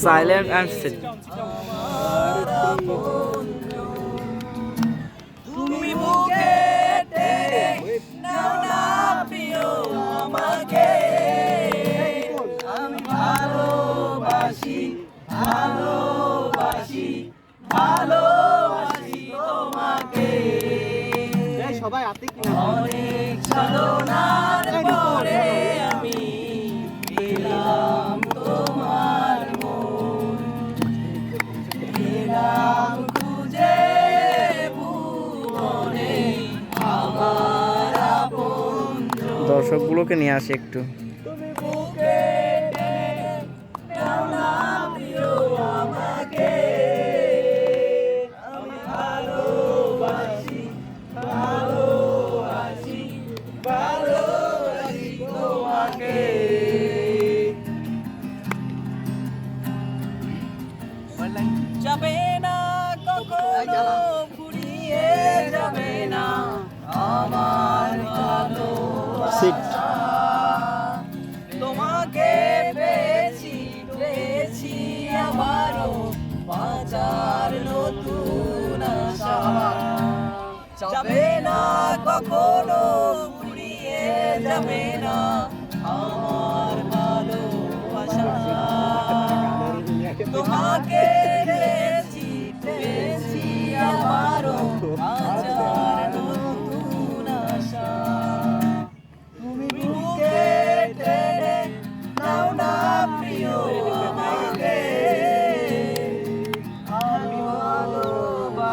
Silent and set তুমি বুকে নাও না প্রিয় আমাকে আমি ভালোবাসি ভালোবাসি ভালোবাসি তোমাকে সবাই দর্শকগুলোকে নিয়ে আসি একটু। তুমি বুকে টেনে ভালোবাসা তোমাকে পেয়েছি পেয়েছি আমারও বাঁচার নতুন আশা। যাবে না কখনো, ফুরিয়ে যাবে না আমার ভালোবাসা। তোমাকে